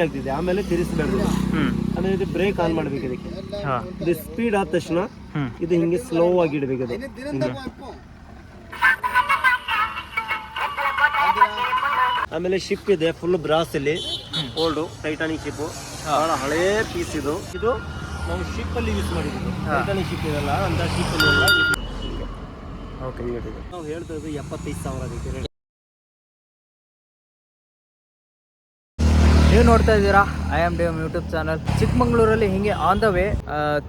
ಆಗ್ತಿದೆ ಆಮೇಲೆ ತಿರ್ಸ್ಬೇಕು ಹ್ಮ್. ಆಮೇಲೆ ಇದು ಬ್ರೇಕ್ ಆನ್ ಮಾಡ್ಬೇಕು ಇದಕ್ಕೆ. ಹಾ. ಇದು ಸ್ಪೀಡ್ ಆದ ತಕ್ಷಣ ಇದು ಹಿಂಗೆ ಸ್ಲೋ ಆಗಿ ಇಡಬೇಕು ಇದು. ಹಿಂಗೆ. ಆಮೇಲೆ ಶಿಪ್ ಇದೆ ಫುಲ್ ಬ್ರಾಸ್ ಇಲ್ಲಿ. ಓಲ್ಡ್ ಟೈಟಾನಿಕ್ ಶಿಪ್ ಬಹಳ ಹಳೇ ಪೀಸ್ ಇದು. ಇದು ನಾವು ಶಿಪ್ ಅಲ್ಲಿ ಯೂಸ್ ಮಾಡಿದ್ದೀವಿ. ಟೈಟಾನಿಕ್ ಶಿಪ್ ಇದೆಲ್ಲ ಅಂತ ಶಿಪ್ ಅಲ್ಲಿ ಎಲ್ಲ ಓಕೆ ನಾವು ಹೇಳ್ತಾ ಇದ್ದು ಎಪ್ಪತ್ತೈದು ಸಾವಿರ ಅದಕ್ಕೆ. ನೀವು ನೋಡ್ತಾ ಇದ್ದೀರಾ? I am D M YouTube channel ಚಿಕ್ಕಮಂಗ್ಳೂರಲ್ಲಿ ಹಿಂಗೆ ಆನ್ ದ ವೇ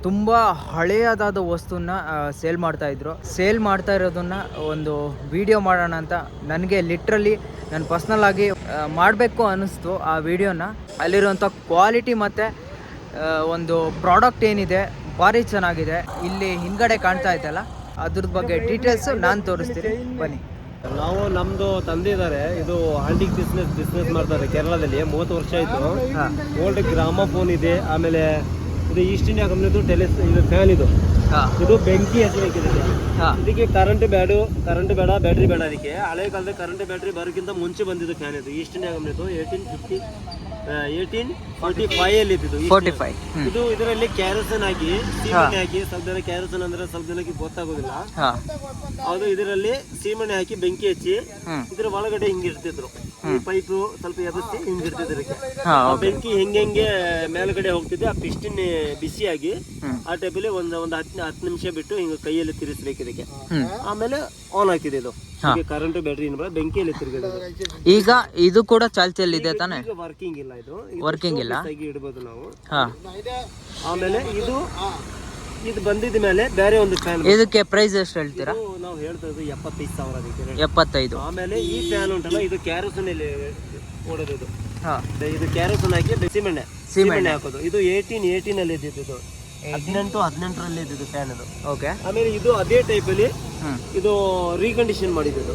ತುಂಬ ಹಳೆಯದಾದ ವಸ್ತುನ ಸೇಲ್ ಮಾಡ್ತಾ ಇದ್ರು. ಸೇಲ್ ಮಾಡ್ತಾ ಇರೋದನ್ನ ಒಂದು ವಿಡಿಯೋ ಮಾಡೋಣ ಅಂತ ನನಗೆ ಲಿಟ್ರಲಿ ನಾನು ಪರ್ಸ್ನಲ್ ಆಗಿ ಮಾಡಬೇಕು ಅನ್ನಿಸ್ತು ಆ ವಿಡಿಯೋನ ಅಲ್ಲಿರುವಂಥ ಕ್ವಾಲಿಟಿ ಮತ್ತು ಒಂದು ಪ್ರಾಡಕ್ಟ್ ಏನಿದೆ, ಭಾರಿ ಚೆನ್ನಾಗಿದೆ. ಇಲ್ಲಿ ಹಿಂದ್ಗಡೆ ಕಾಣ್ತಾ ಇದ್ದಲ್ಲ ಅದ್ರ ಬಗ್ಗೆ ಡೀಟೇಲ್ಸು ನಾನು ತೋರಿಸ್ತೀನಿ. ಬನ್ನಿ. ನಾವು ನಮ್ದು ತಂದೆ ಇದ್ದಾರೆ ಇದು ಆಂಟಿಕ್ ಬಿಸ್ನೆಸ್ ಬಿಸ್ನೆಸ್ ಮಾಡ್ತಾರೆ ಕೇರಳದಲ್ಲಿ. ಮೂವತ್ತು ವರ್ಷ ಆಯ್ತು. ಓಲ್ಡ್ ಗ್ರಾಮ ಫೋನ್ ಇದೆ. ಆಮೇಲೆ ಇದು ಈಸ್ಟ್ ಇಂಡಿಯಾ ಕಂಪ್ನಿದು ಟೆಲಿಸ್ ಇದು ಫ್ಯಾನ್ ಇದು. ಇದು ಬೆಂಕಿ ಹಚ್ಚಬೇಕಿದೆ ಇದಕ್ಕೆ ಕರೆಂಟ್ ಬೇಡ ಕರೆಂಟ್ ಬೇಡ ಬ್ಯಾಟ್ರಿ ಬೇಡ ಅದಕ್ಕೆ. ಹಳೆ ಕಾಲದ ಕರೆಂಟ್ ಬ್ಯಾಟ್ರಿ ಬರೋಕ್ಕಿಂತ ಮುಂಚೆ ಬಂದಿದ್ದು ಫ್ಯಾನ್ ಇದು ಈಸ್ಟ್ ಇಂಡಿಯಾ ಕಂಪ್ನಿದು eighteen fifty eighteen forty five ಅಲ್ಲಿ ಇದ್ದಿದ್ದು ಫೋರ್ಟಿ ಫೈವ್ ಇದು ಇದರಲ್ಲಿ ಕ್ಯಾರಸನ್ ಆಗಿ ಸೀಮೆಣ್ಣೆ ಹಾಕಿ ಸ್ವಲ್ಪ ಜನ ಕ್ಯಾರಸನ್ ಅಂದ್ರೆ ಸ್ವಲ್ಪ ಜನಕ್ಕೆ ಗೊತ್ತಾಗೋದಿಲ್ಲ ಅದು ಇದರಲ್ಲಿ ಸೀಮೆಣ್ಣೆ ಹಾಕಿ ಬೆಂಕಿ ಹಚ್ಚಿ ಇದ್ರ ಒಳಗಡೆ ಹಿಂಗಿರ್ತಿದ್ರು ಈ ಪೈಪು ಸ್ವಲ್ಪ ಎಬಸ್ತಿ ಹಿಂಗಿರ್ತಿದ್ರು ಆ ಬೆಂಕಿ ಹೆಂಗೆ ಹೆಂಗೆ ಮೇಲ್ಗಡೆ ಹೋಗ್ತಿದ್ದೆ ಆ ಪಿಸ್ಟಿನ್ ಬಿಸಿಯಾಗಿ ಆ ಟೈಪಲ್ಲಿ ಒಂದ್ ಒಂದ್ ಹತ್ತು ಹತ್ತು ನಿಮಿಷ ಬಿಟ್ಟು ಹಿಂಗ ಕೈಯಲ್ಲಿ ತಿರ್ಸ್ಬೇಕು ಇದಕ್ಕೆ. ಆಮೇಲೆ ಆನ್ ಆಗ್ತಿದೆ ಇದು. ಕರೆಂಟ್ ಬ್ಯಾಟ್ರಿ ಬೆಂಕಿಯಲ್ಲಿ ತಿರುಗಿದೆ ಈಗ ಇದು ಕೂಡ ಚಾಲ್ತಿಯಲ್ಲಿ ಇದೆ ತಾನೆ ವರ್ಕಿಂಗ್ ಇಲ್ಲ. ಇದು. ವರ್ಕಿಂಗ್ ಇಲ್ಲ. ಇಡಬಹುದು ಇಡ್ಬೋದು ನಾವು. ಆಮೇಲೆ ಇದು ಇದು ಬಂದಿದ ಮೇಲೆ ಬೇರೆ ಒಂದು ಫ್ಯಾನ್ ಇದಕ್ಕೆ ಪ್ರೈಸ್ ಎಷ್ಟು ಹೇಳ್ತೀರಾ? ನಾವು ಹೇಳ್ತಾ ಇದ್ದು ಎಪ್ಪತ್ತೈದು ಸಾವಿರ ಅದಕ್ಕೆ ಎಪ್ಪತ್ತೈದು. ಆಮೇಲೆ ಈ ಫ್ಯಾನ್ ಉಂಟಲ್ಲ ಇದು ಕ್ಯಾರೋಸನ್ ಇಲ್ಲಿ ಓಡೋದು ಇದು. ಹಾ. ಇದು ಕ್ಯಾರೋಸನ್ ಹಾಕಿ ಸೀಮೆಣ್ಣೆ. ಸೀಮೆಣ್ಣೆ. ಹಾಕೋದು. ಇದು ಏಯ್ಟೀನ್ ಏಯ್ಟೀನ್ ಅಲ್ಲಿ ಇದ್ದಿದ್ದು ಇದು. ಹದಿನೆಂಟು ಹದಿನೆಂಟರಲ್ಲಿ ಇದ್ದಿದ್ದು ಫ್ಯಾನ್ ಅದು. ಓಕೆ ಆಮೇಲೆ ಇದು ಅದೇ ಟೈಪ್ ಅಲ್ಲಿ ಹ್ಮ್. ಇದು ರೀಕಂಡೀಷನ್ ಮಾಡಿದ್ದು.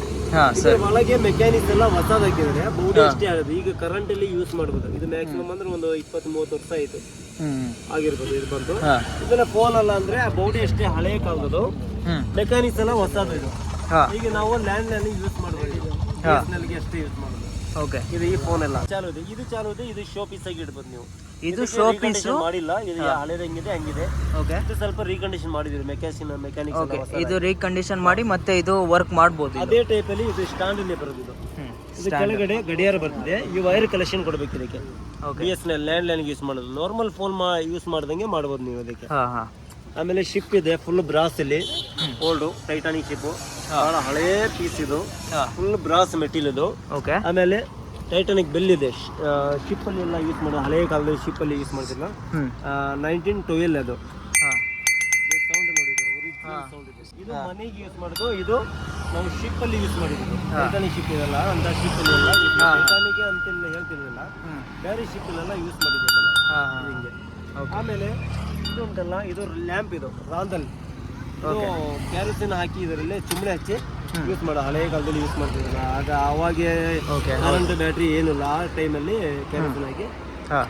ಒಳಗೆ ಮೆಕ್ಯಾನಿಕ್ಸ್ ಎಲ್ಲ ಹೊಸದ್ ಹಾಕಿದ್ದಾರೆ ಬೋಡಿ ಅಷ್ಟೇ ಆಗೋದು. ಈಗ ಕರೆಂಟ್ ಅಲ್ಲಿ ಯೂಸ್ ಮಾಡ್ಬೋದು. ಇದು ಮ್ಯಾಕ್ಸಿಮಮ್ ಅಂದ್ರೆ ಒಂದು ಇಪ್ಪತ್ತ್ ಮೂವತ್ತು ವರ್ಷ ಆಯ್ತು. ಆಗಿರ್ಬೋದು ಇದು ಬಂತು ಇದನ್ನ ಫೋನ್ ಅಲ್ಲ ಅಂದ್ರೆ ಆ ಬೋಡಿ ಅಷ್ಟೇ ಹಳೆ ಕಾಲದ್ದು ಮೆಕ್ಯಾನಿಕ್ಸ್ ಎಲ್ಲ ಹೊಸದು ಇದು. ಈಗ ನಾವು ಲ್ಯಾಂಡ್ ಲೈನ್ ಯೂಸ್ ಮಾಡ್ಬೋದು. ಗೆ ಅಷ್ಟೇ ಯೂಸ್ ಮಾಡೋದು ಓಕೆ ಇದು ಈ ಫೋನ್ ಎಲ್ಲ. ಚಾಲು ಇದೆ. ಇದು ಚಾಲು ಇದೆ ಇದು ಶೋ ಪೀಸ್ ಆಗಿ ಇಡ್ಬೋದು ನೀವು. ಇದು ಶೋ ಪೀಸ್ ಮಾಡಿಲ್ಲ ಇದು ಹಳೇದು ಹೆಂಗಿದೆ ಹಂಗಿದೆ. ಓಕೆ ಇದು ಸ್ವಲ್ಪ ರೀಕಂಡೀಷನ್ ಮಾಡಿದ್ರು ಮೆಕ್ಯಾನಿಕ್ಸ್ ಓಕೆ ಇದು ರೀಕಂಡೀಷನ್ ಮಾಡಿ ಮತ್ತೆ ಇದು ವರ್ಕ್ ಮಾಡ್ಬೋದು ಇದು ಅದೇ ಟೈಪ್ ಅಲ್ಲಿ ಇದು ಸ್ಟ್ಯಾಂಡ್ ಅಲ್ಲಿ ಬರೋದು ಇದು. ಕೆಳಗಡೆ ಗಡಿಯಾರ ಬರ್ತಿದೆ. ಈ ವೈರ್ ಕಲೆಕ್ಷನ್ ಕೊಡ್ಬೇಕು ಇದಕ್ಕೆ. B S N landline use ಮಾಡೋದು. ನಾರ್ಮಲ್ ಫೋನ್ ಯೂಸ್ ಮಾಡ್ದಂಗೆ ಮಾಡ್ಬೋದು ನೀವು ಅದಕ್ಕೆ ಆಮೇಲೆ ಶಿಪ್ ಇದೆ ಫುಲ್ ಬ್ರಾಸ್ ಇಲ್ಲಿ ಓಲ್ಡ್ ಟೈಟಾನಿಕ್ ಶಿಪ್ ಬಹಳ ಹಳೇ ಪೀಸ್ ಇದು. ಫುಲ್ ಬ್ರಾಸ್ ಮೆಟೀರಿಯಲ್ ಇದು. ಓಕೆ ಆಮೇಲೆ ಟೈಟಾನಿಕ್ ಬೆಲ್ ಇದೆ. ಶಿಪ್ ಅಲ್ಲಿ ಎಲ್ಲ ಯೂಸ್ ಮಾಡೋದು ಹಳೆ ಕಾಲದಲ್ಲಿ ಶಿಪ್ ಅಲ್ಲಿ ಯೂಸ್ ಮಾಡ್ತಿಲ್ಲ ನೈನ್ಟೀನ್ ಟ್ವೆಲ್ ಅದು. ಸೌಂಡ್ ನೋಡಿದ್ರು ಒರಿಜಿನಲ್ ಸೌಂಡ್ ಇದೆ. ಇದು ಮನೆಗೆ ಯೂಸ್ ಮಾಡೋದು ಇದು ನಾವು ಶಿಪ್ ಅಲ್ಲಿ ಯೂಸ್ ಮಾಡಿದ್ದು ಟೈಟಾನಿಕ್ ಶಿಪ್ ಇದೆಲ್ಲ ಅಂತ ಶಿಪ್ ಅಲ್ಲಿ ಎಲ್ಲ ಟೈಟಾನಿಕ್ ಅಂತೆಲ್ಲ ಹೇಳ್ತಿರ್ಲಿಲ್ಲ. ಬೇರೆ ಶಿಪ್ ಅಲ್ಲೆಲ್ಲ ಯೂಸ್ ಮಾಡಿದ್ದೆಲ್ಲ ಹಾ ಹಿಂಗೆ. ಆಮೇಲೆ ಇದು ಉಂಟಲ್ಲ ಇದು ಲ್ಯಾಂಪ್ ಇದು ರಾಂದಲ್ ಇದು ಕ್ಯಾರಸಿನ್ ಹಾಕಿ ಇದರಲ್ಲಿ ಚಿಮಣೆ ಹಚ್ಚಿ ಯೂಸ್ ಮಾಡೋ. ಹಳೆ ಕಾಲದಲ್ಲಿ ಯೂಸ್ ಮಾಡ್ತಿದ್ರು ಆಗ ಅವಾಗೆ ಓಕೆ ಕರೆಂಟ್ ಬ್ಯಾಟ್ರಿ ಏನಿಲ್ಲ ಆ ಟೈಮಲ್ಲಿ ಕ್ಯಾರಸಿನ್ ಹಾಕಿ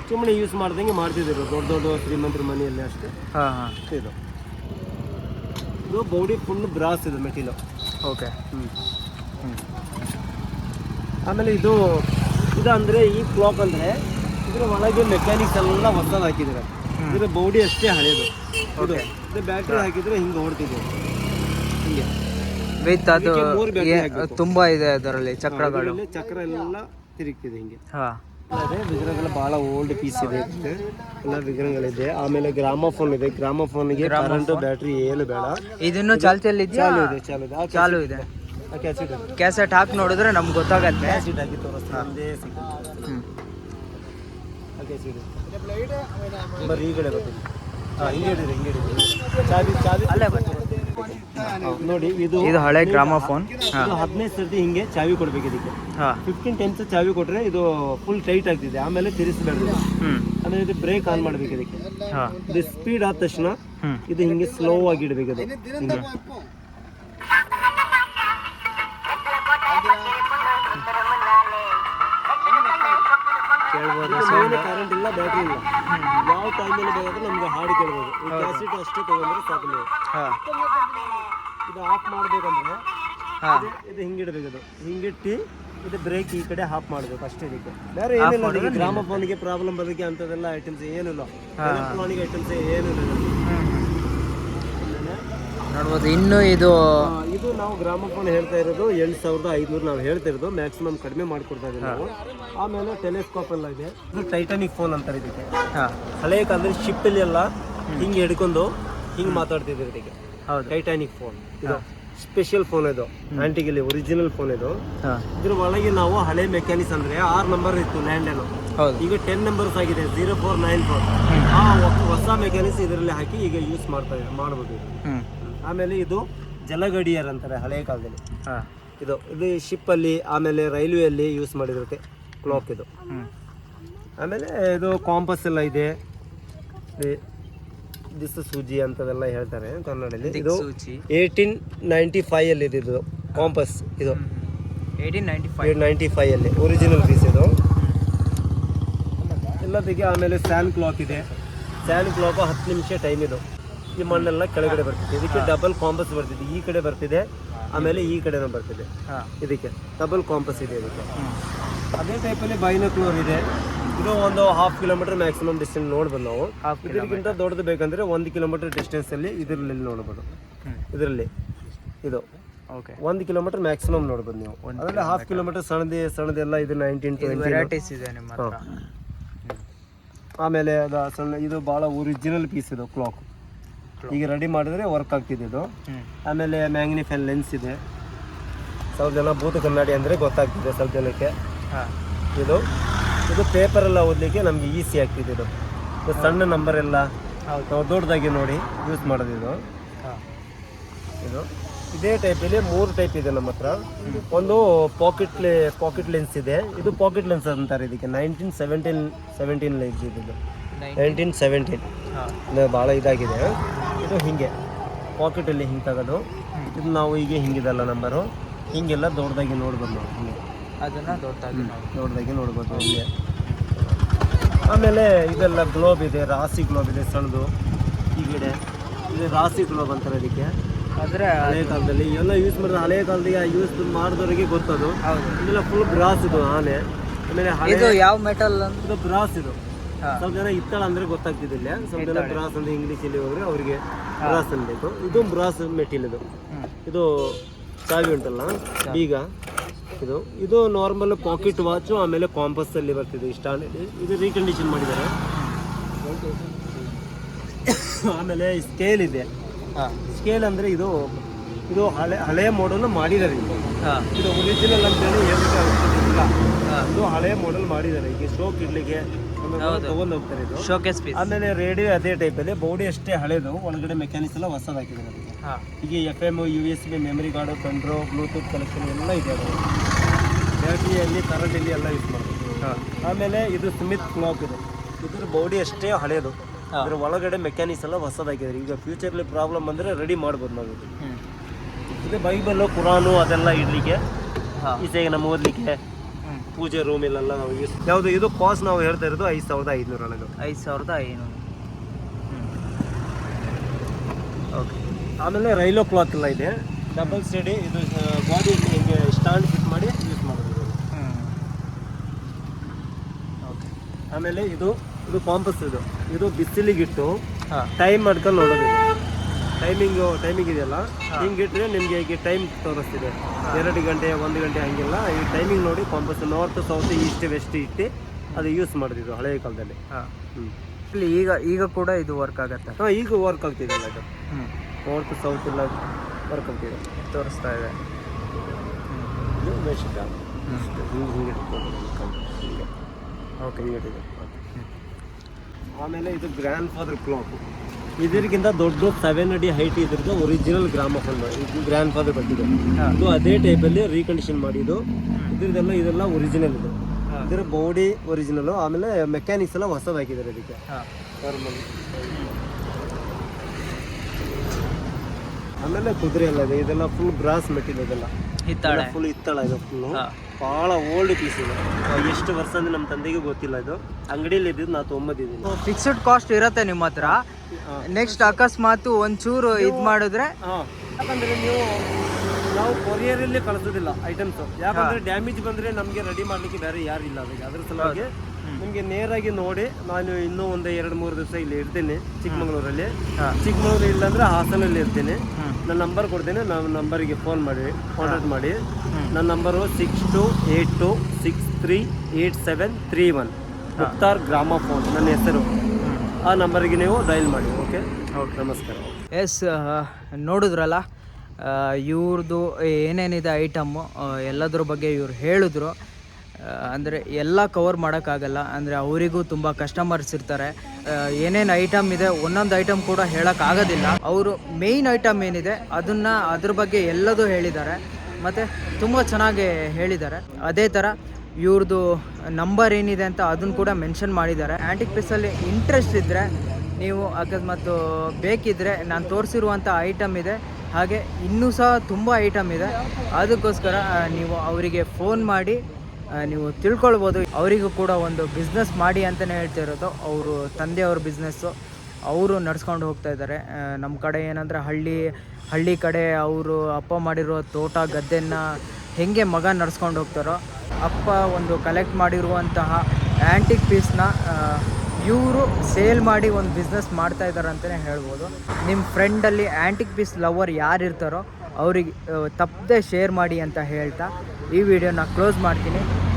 ಚಿಮಣೆ ಯೂಸ್ ಮಾಡ್ದಂಗೆ ಮಾಡ್ತಿದ್ರು. ದೊಡ್ಡ ದೊಡ್ಡ ಶ್ರೀಮಂತರ ಮನೆಯಲ್ಲಿ ಅಷ್ಟೇ. ಹಾ ಹಾ. ಇದು. ಇದು ಬೌಡಿ ಫುಲ್ ಬ್ರಾಸ್ ಇದು ಮೆಟೀರಿಯಲ್ ಓಕೆ ಆಮೇಲೆ ಇದು ಇದು ಅಂದ್ರೆ ಈ ಕ್ಲಾಕ್ ಅಂದ್ರೆ ಇದರ ಒಳಗೆ ಮೆಕ್ಯಾನಿಕ್ಸ್ ಎಲ್ಲ ಹೊಸದು ಇದರ ಬೌಡಿ ಅಷ್ಟೇ ಹಳೆಯದು ಇದು ಬ್ಯಾಟ್ರಿ ಹಾಕಿದ್ರೆ ಹಿಂಗೆ ಓಡ್ತಿದೆ ಹಿಂಗೆ. ವಿತ್ ಅದು ಇದಕ್ಕೆ ಮೂರು battery ಹಾಕ್ಬೇಕು. ತುಂಬಾ ಇದೆ ಅದರಲ್ಲಿ ಚಕ್ರಗಳು. ಇದರಲ್ಲಿ ಚಕ್ರ ಎಲ್ಲ ತಿರುಗ್ತಿದೆ ಹಿಂಗೆ. ಹಾ. ಅದೇ ವಿಗ್ರಹಗಳ ಬಹಳ ಓಲ್ಡ್ ಪೀಸ್ ಇದೆ ಇದಕ್ಕೆ. ಎಲ್ಲ ವಿಗ್ರಹಗಳಿದೆ. ಆಮೇಲೆ ಗ್ರಾಮಫೋನ್ ಇದೆ. ಗ್ರಾಮಫೋನ್ಗೆ ಕರೆಂಟ್ ಬ್ಯಾಟ್ರಿ ಏನು ಬೇಡ. ಇದನ್ನು ಚಾಲ್ತಿಯಲ್ಲಿ ಇದೆಯಾ ಚಾಲು ಇದೆ ಚಾಲು ಇದೆ. ಆ ಚಾಲು ಇದೆ. ಕ್ಯಾಸೆಟ್ ಇದೆ. ಕ್ಯಾಸೆಟ್ ಹಾಕಿ ನೋಡಿದ್ರೆ ನಮ್ಗೆ ಗೊತ್ತಾಗತ್ತೆ. ಕ್ಯಾಸೆಟ್ ಹಾಕಿ ತೋರಿಸ್ತೀನಿ. ಒಂದೇ second. ಹ್ಮ್. ಆ cassette ಇದೆ. ಬರ್ರಿ ಈ ಕಡೆ ಬರ್ತೀನಿ ನೋಡಿ ಇದು ಇದು ಹಳೆ ಗ್ರಾಮಫೋನ್. ಹದಿನೈದು ಸರ್ತಿ ಹಿಂಗೆ ಚಾವಿ ಕೊಡ್ಬೇಕು ಇದಕ್ಕೆ. ಫಿಫ್ಟೀನ್ ಟೆನ್ಸ್ ಚಾವಿ ಕೊಟ್ರೆ ಇದು ಫುಲ್ ಟೈಟ್ ಆಗ್ತಿದೆ. ಆಮೇಲೆ ತಿರಿಸ್ಬೇಡ ಹ್ಮ್. ಆಮೇಲೆ ಇದು ಬ್ರೇಕ್ ಆನ್ ಮಾಡ್ಬೇಕು ಇದಕ್ಕೆ. ಹಾ. ಇದು ಸ್ಪೀಡ್ ಆದ ತಕ್ಷಣ ಇದು ಹಿಂಗೆ ಸ್ಲೋ ಆಗಿ ಇಡಬೇಕು ಇದು. ಹಿಂಗೆ ಸೌಂಡ್. ಕರೆಂಟ್ ಇಲ್ಲ ಬ್ಯಾಟ್ರಿ ಇಲ್ಲ. ಯಾವ ಟೈಮಲ್ಲಿ ಬೇಕಾದ್ರೆ ನಮ್ಗೆ ಹಾಡು ಕೇಳ್ಬೋದು. ಈ ಕ್ಯಾಸೆಟ್ ಅಷ್ಟೇ ತಗೊಂಡ್ರೆ ಸಾಕು ನೀವು. ಹಾ. ಇದು ಆಫ್ ಮಾಡಬೇಕಂದ್ರೆ ಹಾ. ಇದು ಹಿಂಗಿಡ್ಬೇಕು ಇದು. ಹಿಂಗಿಟ್ಟು ಇದು ಬ್ರೇಕ್ ಈ ಕಡೆ ಹಾಫ್ ಮಾಡಬೇಕು ಅಷ್ಟೇ ಇದಕ್ಕೆ. ಬೇರೆ ಏನಿಲ್ಲ ಗ್ರಾಮ ಫೋನ್ಗೆ ಪ್ರಾಬ್ಲಮ್ ಬರೋದಕ್ಕೆ ಅಂಥದ್ದೆಲ್ಲ ಐಟಮ್ಸ್ ಏನಿಲ್ಲ. ಎಲೆಕ್ಟ್ರಾನಿಕ್ ಐಟಮ್ಸ್ ಏನಿಲ್ಲ ನೋಡ್ಬೋದು. ಇನ್ನು ಇದು ಇದು ನಾವು ಗ್ರಾಮ ಫೋನ್ ಹೇಳ್ತಾ ಇರೋದು ಎಂಟು ಸಾವಿರದ ಐದುನೂರು ನಾವು ಹೇಳ್ತಾ ಇರೋದು. ಮ್ಯಾಕ್ಸಿಮಮ್ ಕಡಿಮೆ ಮಾಡ್ಕೊಡ್ತಾ ಇದ್ದೀವಿ ನಾವು. ಆಮೇಲೆ ಟೆಲಿಸ್ಕೋಪ್ ಎಲ್ಲ ಇದೆ. ಇದು ಟೈಟಾನಿಕ್ ಫೋನ್ ಅಂತಾರೆ ಇದಕ್ಕೆ. ಹಳೆ ಹಳೆಯ ಕಾಲದಲ್ಲಿ ಶಿಪ್ಪಲ್ಲಿ ಎಲ್ಲ ಹಿಂಗೆ ಹಿಡ್ಕೊಂಡು ಹಿಂಗೆ ಮಾತಾಡ್ತಿದ್ರು ಇದಕ್ಕೆ. ಹೌದು. ಟೈಟಾನಿಕ್ ಫೋನ್ ಇದು ಸ್ಪೆಷಲ್ ಫೋನ್ ಇದು. ಆಂಟಿಗಲ್ಲಿ ಒರಿಜಿನಲ್ ಫೋನ್ ಇದು. ಇದ್ರ ಒಳಗೆ ನಾವು ಹಳೆ ಮೆಕ್ಯಾನಿಕ್ಸ್ ಅಂದ್ರೆ ಆರು ನಂಬರ್ ಇತ್ತು ಲ್ಯಾಂಡ್ ಏನು ಈಗ ಟೆನ್ ನಂಬರ್ಸ್ ಆಗಿದೆ ಜೀರೋ ಫೋರ್ ನೈನ್ ಫೋರ್ ಆ ಹೊಸ- ಮೆಕ್ಯಾನಿಕ್ಸ್ ಇದರಲ್ಲಿ ಹಾಕಿ ಈಗ ಯೂಸ್ ಮಾಡ್ತಾ ಮಾಡ್ಬೋದು. ಆಮೇಲೆ ಇದು ಜಲಗಡಿಯರ್ ಅಂತಾರೆ ಹಳೆಯ ಕಾಲದಲ್ಲಿ. ಹಾ. ಇದು ಇದು ಶಿಪ್ಪಲ್ಲಿ ಆಮೇಲೆ ರೈಲ್ವೆಯಲ್ಲಿ ಯೂಸ್ ಮಾಡಿರುತ್ತೆ ಕ್ಲಾಕ್ ಇದು. ಆಮೇಲೆ ಇದು ಕಾಂಪಸ್ ಎಲ್ಲ ಇದೆ. ದಿಸ್ ಸೂಜಿ ಅಂತದೆಲ್ಲ ಹೇಳ್ತಾರೆ ಕನ್ನಡದಲ್ಲಿ. ಇದು ಏಯ್ಟೀನ್ ನೈಂಟಿ ಫೈವ್ ಅಲ್ಲಿ ಇದೆ ಇದು ಕಾಂಪಸ್ ಇದು. ನೈಂಟಿ ಫೈವ್ ಅಲ್ಲಿ ಒರಿಜಿನಲ್ ಪೀಸ್ ಇದು. ಎಲ್ಲದಕ್ಕೆ ಆಮೇಲೆ ಸ್ಯಾನ್ ಕ್ಲಾಕ್ ಇದೆ. ಸ್ಯಾನ್ ಕ್ಲಾಕ್ ಹತ್ತು ನಿಮಿಷ ಟೈಮ್ ಇದು. ಈ ಮಣ್ಣೆಲ್ಲ ಕೆಳಗಡೆ ಬರ್ತಿದೆ. ಇದಕ್ಕೆ ಡಬಲ್ ಕಾಂಪಸ್ ಬರ್ತಿದೆ. ಈ ಕಡೆ ಬರ್ತಿದೆ ಆಮೇಲೆ ಈ ಕಡೆನೂ ಬರ್ತಿದೆ. ಇದಕ್ಕೆ ಡಬಲ್ ಕಾಂಪಸ್ ಇದೆ ಇದಕ್ಕೆ. ಅದೇ ಟೈಪಲ್ಲಿ ಬೈನಕ್ಲೋರ್ ಇದೆ. ಇದು ಒಂದು ಹಾಫ್ ಕಿಲೋಮೀಟರ್ ಮ್ಯಾಕ್ಸಿಮಮ್ ಡಿಸ್ಟೆನ್ಸ್ ನೋಡ್ಬೋದು ನಾವು. ಇದಕ್ಕಿಂತ ದೊಡ್ಡದು ಬೇಕಂದ್ರೆ ಒಂದು ಕಿಲೋಮೀಟರ್ ಡಿಸ್ಟೆನ್ಸ್ ಅಲ್ಲಿ ಇದರಲ್ಲಿ ನೋಡ್ಬೋದು. ಇದರಲ್ಲಿ. ಇದು. ಓಕೆ ಒಂದು ಕಿಲೋಮೀಟರ್ ಮ್ಯಾಕ್ಸಿಮಮ್ ನೋಡ್ಬೋದು ನೀವು. ಅದರಲ್ಲಿ ಹಾಫ್ ಕಿಲೋಮೀಟರ್ ಸಣ್ಣದೇ ಸಣ್ಣದೆಲ್ಲ ಇದು ನೈನ್ಟೀನ್ ವೆರೈಟೀಸ್ ಇದೆ ನಿಮ್ಮ ಆಮೇಲೆ ಅದು ಸಣ್ಣ ಇದು ಭಾಳ ಒರಿಜಿನಲ್ ಪೀಸ್ ಇದು ಕ್ಲಾಕ್ ಈಗ ರೆಡಿ ಮಾಡಿದ್ರೆ ವರ್ಕ್ ಆಗ್ತಿದೆ ಇದು. ಆಮೇಲೆ ಮ್ಯಾಗ್ನಿಫೈನ್ ಲೆನ್ಸ್ ಇದೆ. ಸ್ವಲ್ಪ ಜನ ಭೂತ ಕನ್ನಡಿ ಅಂದರೆ ಗೊತ್ತಾಗ್ತಿದೆ ಸ್ವಲ್ಪ ಜನಕ್ಕೆ ಇದು ಇದು ಪೇಪರ್ ಎಲ್ಲ ಓದಲಿಕ್ಕೆ ನಮಗೆ ಈಸಿ ಆಗ್ತಿದೆ ಇದು. ಇದು ಸಣ್ಣ ನಂಬರ್ ಎಲ್ಲ ನಾವು ದೊಡ್ಡದಾಗಿ ನೋಡಿ ಯೂಸ್ ಮಾಡೋದು ಇದು. ಇದು. ಇದೇ ಟೈಪಲ್ಲಿ ಮೂರು ಟೈಪ್ ಇದೆ ನಮ್ಮ ಹತ್ರ. ಒಂದು ಪಾಕೆಟ್ ಪಾಕೆಟ್ ಲೆನ್ಸ್ ಇದೆ. ಇದು ಪಾಕೆಟ್ ಲೆನ್ಸ್ ಅಂತಾರೆ ಇದಕ್ಕೆ. ನೈನ್ಟೀನ್ ಸೆವೆಂಟೀನ್ ಸೆವೆಂಟೀನ್ ಲೆನ್ಸ್ ಇದೆ ಇದು. ನೈನ್ ನೈನ್ಟೀನ್ ಸೆವೆಂಟೀನ್ ಭಾಳ ಇದಾಗಿದೆ. ಇದು ಹಿಂಗೆ. ಪಾಕೆಟಲ್ಲಿ ಹಿಂಗೆ ತಗೋದು. ಇದು ನಾವು ಈಗ ಹಿಂಗಿದಲ್ಲ ನಂಬರು ಹಿಂಗೆಲ್ಲ ದೊಡ್ಡದಾಗಿ ನೋಡ್ಬೋದು ನಾವು ಹಿಂಗೆ. ಅದನ್ನು ದೊಡ್ಡದಾಗಿ ದೊಡ್ಡದಾಗಿ ನೋಡ್ಬೋದು ಹಿಂಗೆ. ಆಮೇಲೆ ಇದೆಲ್ಲ ಗ್ಲೋಬ್ ಇದೆ ರಾಸಿ ಗ್ಲೋಬ್ ಇದೆ ಸಣ್ಣದು ಈ ಗಿಡ. ಇದು ರಾಸಿ ಗ್ಲೋಬ್ ಅಂತಾರೆ ಅದಕ್ಕೆ. ಆದರೆ ಹಳೆ ಕಾಲದಲ್ಲಿ ಎಲ್ಲ ಯೂಸ್ ಮಾಡಿದ್ರೆ ಹಳೆ ಕಾಲದಲ್ಲಿ ಯೂಸ್ ಮಾಡಿದವರಿಗೆ ಗೊತ್ತದು. ಇದೆಲ್ಲ ಫುಲ್ ಬ್ರಾಸ್ ಇದು ಆನೆ. ಆಮೇಲೆ ಇದು ಯಾವ ಮೆಟಲ್ ಅಂತ? ಗ್ರಾಸ್ ಬ್ರಾಸ್ ಇದು. ಸ್ವಲ್ಪ ಜನ ಇತ್ತಳ ಅಂದ್ರೆ ಗೊತ್ತಾಗ್ತಿದ್ದಿಲ್ಲ. ಸ್ವಲ್ಪ ಜನ ಬ್ರಾಸ್ ಅಂದ್ರೆ ಇಂಗ್ಲೀಷಲ್ಲಿ ಹೋದ್ರೆ ಅವರಿಗೆ ಬ್ರಾಸ್ ಅನ್ಬೇಕು. ಇದು ಬ್ರಾಸ್ ಮೆಟೀರಿಯಲ್ ಇದು. ಇದು ಚಾವಿ ಉಂಟಲ್ಲ? ಬೀಗ. ಇದು ಇದು ನಾರ್ಮಲ್ ಪಾಕೆಟ್ ವಾಚು ಆಮೇಲೆ ಕಾಂಪಸ್ ಅಲ್ಲಿ ಬರ್ತಿದೆ ಇಷ್ಟ ಇದು. ರೀಕಂಡೀಷನ್ ಮಾಡಿದ್ದಾರೆ. ಆಮೇಲೆ ಸ್ಕೇಲ್ ಇದೆ. ಸ್ಕೇಲ್ ಅಂದ್ರೆ ಇದು ಇದು ಹಳೆ ಹಳೆಯ ಮಾಡಲ್ ಮಾಡಿದ್ದಾರೆ ಇದು ಇದು ಒರಿಜಿನಲ್ ಅಂತೇಳಿ ಇಲ್ಲ ಇದು ಹಳೆಯ ಮಾಡೆಲ್ ಮಾಡಿದ್ದಾರೆ. ಈಗ ಶೋಕ್ ಇಡ್ಲಿಕ್ಕೆ. ತಗೊಂಡು ಹೋಗ್ತಾರೆ ಇದು. ಶೋಕೇಸ್ ಪೀಸ್ ಆಮೇಲೆ ರೇಡಿಯೋ ಅದೇ ಟೈಪಲ್ಲಿ ಬಾಡಿ ಅಷ್ಟೇ ಹಳೇದು ಒಳಗಡೆ ಮೆಕ್ಯಾನಿಕ್ಸ್ ಎಲ್ಲ ಹೊಸದಾಗಿದೆ ನಮಗೆ. ಅದಕ್ಕೆ ಹಾ. ಈಗ F M U S B memory card control Bluetooth collection ಎಲ್ಲ ಇದೆ ಅದು ಬ್ಯಾಟ್ರಿಯಲ್ಲಿ ಕರೆಂಟಲ್ಲಿ ಎಲ್ಲ ಯೂಸ್ ಮಾಡ್ಬೋದು. ಆಮೇಲೆ ಇದು ಸ್ಮಿತ್ ಕ್ಲಾಕ್ ಇದು. ಇದ್ರ ಬಾಡಿ ಅಷ್ಟೇ ಹಳೇದು. ಅದ್ರ ಒಳಗಡೆ ಮೆಕ್ಯಾನಿಕ್ಸ್ ಎಲ್ಲ ಹೊಸದಾಗಿದೆ. ಈಗ ಫ್ಯೂಚರ್ಲಿ ಪ್ರಾಬ್ಲಮ್ ಬಂದರೆ ರೆಡಿ ಮಾಡ್ಬೋದು ನಾವು. ಇದು ಬೈಬಲ್ ಇದು ಬೈಬಲ್ಲು ಕುರಾನು ಅದೆಲ್ಲ ಇಡ್ಲಿಕ್ಕೆ. ಈಸೆಗೆ ನಮ್ಮ ಓದಲಿಕ್ಕೆ. ಪೂಜೆ ರೂಮಿಲೆಲ್ಲ ನಾವು ಯೂಸ್ ಯಾವುದು ಇದು ಕಾಸ್ಟ್ ನಾವು ಹೇಳ್ತಾ ಇರೋದು ಐದು ಸಾವಿರದ ಐದುನೂರೊಳಗೆ ಐದು ಸಾವಿರದ ಐನೂರು. ಓಕೆ ಆಮೇಲೆ ರೈಲೋ ಕ್ಲಾತ್ ಎಲ್ಲ ಇದೆ. ಡಬಲ್ ಸ್ಟಡಿ ಇದು ಬಾಡಿ ಹಿಂಗೆ ಸ್ಟ್ಯಾಂಡ್ ಫಿಟ್ ಮಾಡಿ ಯೂಸ್ ಮಾಡೋದು. ಓಕೆ ಆಮೇಲೆ ಇದು ಇದು ಕಾಂಪಸ್ ಇದು. ಇದು ಬಿಸಿಲಿಗಿಟ್ಟು ಟೈಮ್ ಮಾಡ್ಕೊಂಡು ನೋಡೋದು ಟೈಮಿಂಗ್ ಟೈಮಿಂಗ್ ಇದೆಯಲ್ಲ? ಹಿಂಗಿಟ್ರೆ ನಿಮಗೆ ಈಗ ಟೈಮ್ ತೋರಿಸ್ತಿದೆ. ಎರಡು ಗಂಟೆ ಒಂದು ಗಂಟೆ ಹಂಗಿಲ್ಲ. ಈ ಟೈಮಿಂಗ್ ನೋಡಿ compass north south east west ಇಟ್ಟು ಅದು ಯೂಸ್ ಮಾಡಿದ್ರು ಹಳೆಯ ಕಾಲದಲ್ಲಿ. ಹಾ. ಹ್ಞೂ ಇಲ್ಲಿ ಈಗ ಈಗ ಕೂಡ ಇದು ವರ್ಕ್ ಆಗತ್ತೆ. ಹಾಂ ಈಗ ವರ್ಕ್ ಆಗ್ತಿದೆಲ್ಲ ಇದು ಹ್ಮ್. ನಾರ್ತ್ ಸೌತ್ ಎಲ್ಲ ವರ್ಕ್ ಆಗ್ತಿದೆ. ತೋರಿಸ್ತಾ ಇದೆ. ಇದು ಮೆಷಿನ್ ಹಿಂಗೆ ಹಿಂಗೆ ಹಿಂಗೆ. ಓಕೆ ಹಿಂಗೆ ಆಮೇಲೆ ಇದು ಗ್ರ್ಯಾಂಡ್ ಫಾದರ್ ಕ್ಲಾಕ್ ಇದಕ್ಕಿಂತ ದೊಡ್ಡ ಸೆವೆನ್ ಅಡಿ ಹೈಟ್ ಇದ್ರದ್ದು ಒರಿಜಿನಲ್ ಗ್ರಾಮಫೋನ್ ಇದು ಗ್ರ್ಯಾಂಡ್ ಫಾದರ್ ಬಂದಿದೆ ಇದು ಅದೇ ಟೈಪಲ್ಲಿ ರೀಕಂಡೀಷನ್ ಮಾಡಿದ್ದು. ಇದ್ರದ್ದೆಲ್ಲ ಇದೆಲ್ಲ ಒರಿಜಿನಲ್ ಇದು. ಇದರ ಬಾಡಿ ಒರಿಜಿನಲ್ ಆಮೇಲೆ ಮೆಕ್ಯಾನಿಕ್ಸ್ ಎಲ್ಲ ಹೊಸದಾಗಿದ್ದಾರೆ ಇದಕ್ಕೆ. ಆಮೇಲೆ ಕುದುರೆ ಎಲ್ಲ ಇದೆ. ಇದೆಲ್ಲ ಫುಲ್ ಗ್ರಾಸ್ ಮೆಟೀರಿಯಲ್ ಇದೆಲ್ಲ. ಹಿತ್ತಾಳೆ ಫುಲ್ ಹಿತ್ತಾಳ ಇದು ಫುಲ್ ಹಾ. ಭಾಳ ಓಲ್ಡ್ ಪೀಸ್ ಇದು. ಎಷ್ಟು ವರ್ಷ ಅಂದ್ರೆ ನಮ್ಮ ತಂದೆಗೆ ಗೊತ್ತಿಲ್ಲ ಇದು. ಅಂಗಡಿಯಲ್ಲಿ ಇದ್ದಿದ್ದು ನಾ ತೊಂಬತ್ತಿದ್ದೀನಿ ಫಿಕ್ಸ್ಡ್ ಕಾಸ್ಟ್ ಇರತ್ತೆ ನಿಮ್ಮ ಹತ್ರ. ನೆಕ್ಸ್ಟ್ ಅಕಸ್ಮಾತ್ ಒಂಚೂರು ಇದು ಮಾಡಿದ್ರೆ? ಯಾಕಂದ್ರೆ ನೀವು ನಾವು ಕೊರಿಯರಲ್ಲಿ ಕಳಿಸೋದಿಲ್ಲ ಐಟಮ್ಸ್ ಯಾಕಂದ್ರೆ ಡ್ಯಾಮೇಜ್ ಬಂದ್ರೆ ನಮಗೆ ರೆಡಿ ಮಾಡ್ಲಿಕ್ಕೆ ಬೇರೆ ಯಾರು ಇಲ್ಲ ಅದಕ್ಕೆ. ಅದ್ರ ಸಲುವಾಗಿ ನಿಮಗೆ ನೇರಾಗಿ ನೋಡಿ ನಾನು ಇನ್ನೂ ಒಂದು ಎರಡು ಮೂರು ದಿವಸ ಇಲ್ಲಿ ಇರ್ತೀನಿ ಚಿಕ್ಕಮಗಳೂರಲ್ಲಿ. ಚಿಕ್ಕಮಗಳೂರು ಇಲ್ಲಾಂದ್ರೆ ಹಾಸನಲ್ಲಿ ಇರ್ತೀನಿ. ನನ್ನ ನಂಬರ್ ಕೊಡ್ತೀನಿ ನಾವು ನಂಬರಿಗೆ ಫೋನ್ ಮಾಡಿ ಕಾಂಟ್ಯಾಕ್ಟ್ ಮಾಡಿ. ನನ್ನ number six two eight two six three eight seven three one Mukhtar ಗ್ರಾಮ ಫೋನ್ ನನ್ನ ಹೆಸರು. ಆ ನಂಬರಿಗೆ ನೀವು ಡೈಲ್ ಮಾಡಿ ಓಕೆ ಓಕೆ. ನಮಸ್ಕಾರ. ಎಸ್ ನೋಡಿದ್ರಲ್ಲ ಇವ್ರದ್ದು ಏನೇನಿದೆ ಐಟಮ್ಮು ಎಲ್ಲದ್ರ ಬಗ್ಗೆ ಇವ್ರು ಹೇಳಿದ್ರು. ಅಂದರೆ ಎಲ್ಲ ಕವರ್ ಮಾಡೋಕ್ಕಾಗಲ್ಲ. ಅಂದರೆ ಅವರಿಗೂ ತುಂಬ ಕಸ್ಟಮರ್ಸ್ ಇರ್ತಾರೆ. ಏನೇನು ಐಟಮ್ ಇದೆ, ಒಂದೊಂದು ಐಟಮ್ ಕೂಡ ಹೇಳೋಕ್ಕಾಗೋದಿಲ್ಲ. ಅವರು ಮೇಯ್ನ್ ಐಟಮ್ ಏನಿದೆ, ಅದನ್ನು ಅದ್ರ ಬಗ್ಗೆ ಎಲ್ಲದೂ ಹೇಳಿದ್ದಾರೆ. ಮತ್ತು ತುಂಬ ಚೆನ್ನಾಗಿ ಹೇಳಿದ್ದಾರೆ. ಅದೇ ಥರ ಇವ್ರದ್ದು ನಂಬರ್ ಏನಿದೆ ಅಂತ ಅದನ್ನು ಕೂಡ ಮೆನ್ಷನ್ ಮಾಡಿದ್ದಾರೆ. ಆ್ಯಂಟಿಕ್ ಪೀಸಲ್ಲಿ ಇಂಟ್ರೆಸ್ಟ್ ಇದ್ದರೆ ನೀವು ಅಕಸ್ಮಾತ್ ಬೇಕಿದ್ದರೆ ನಾನು ತೋರಿಸಿರುವಂಥ ಐಟಮ್ ಇದೆ. ಹಾಗೆ ಇನ್ನೂ ಸಹ ತುಂಬ ಐಟಮ್ ಇದೆ. ಅದಕ್ಕೋಸ್ಕರ ನೀವು ಅವರಿಗೆ ಫೋನ್ ಮಾಡಿ ನೀವು ತಿಳ್ಕೊಳ್ಬೋದು. ಅವರಿಗೂ ಕೂಡ ಒಂದು ಬಿಸ್ನೆಸ್ ಮಾಡಿ ಅಂತಲೇ ಹೇಳ್ತಿರೋದು ಅವರು ತಂದೆಯವ್ರ ಬಿಸ್ನೆಸ್ಸು ಅವರು ನಡ್ಸ್ಕೊಂಡು ಹೋಗ್ತಾ ಇದ್ದಾರೆ. ನಮ್ಮ ಕಡೆ ಏನಂದರೆ ಹಳ್ಳಿ ಹಳ್ಳಿ ಕಡೆ ಅವರು ಅಪ್ಪ ಮಾಡಿರೋ ತೋಟ, ಗದ್ದೆನ ಹೆಂಗೆ ಮಗ ನಡ್ಸ್ಕೊಂಡು ಹೋಗ್ತಾರೋ, ಅಪ್ಪ ಒಂದು ಕಲೆಕ್ಟ್ ಮಾಡಿರುವಂತಹ ಆ್ಯಂಟಿಕ್ ಪೀಸ್ನ ಇವರು ಸೇಲ್ ಮಾಡಿ ಒಂದು ಬಿಸ್ನೆಸ್ ಮಾಡ್ತಾ ಇದ್ದಾರೆ ಅಂತಲೇ ಹೇಳ್ಬೋದು. ನಿಮ್ಮ ಫ್ರೆಂಡಲ್ಲಿ ಆ್ಯಂಟಿಕ್ ಪೀಸ್ ಲವರ್ ಯಾರು ಇರ್ತಾರೋ, ಅವ್ರಿಗೆ ತಪ್ಪದೆ ಶೇರ್ ಮಾಡಿ ಅಂತ ಹೇಳ್ತಾ ಈ ವಿಡಿಯೋನ ಕ್ಲೋಸ್ ಮಾಡ್ತೀನಿ.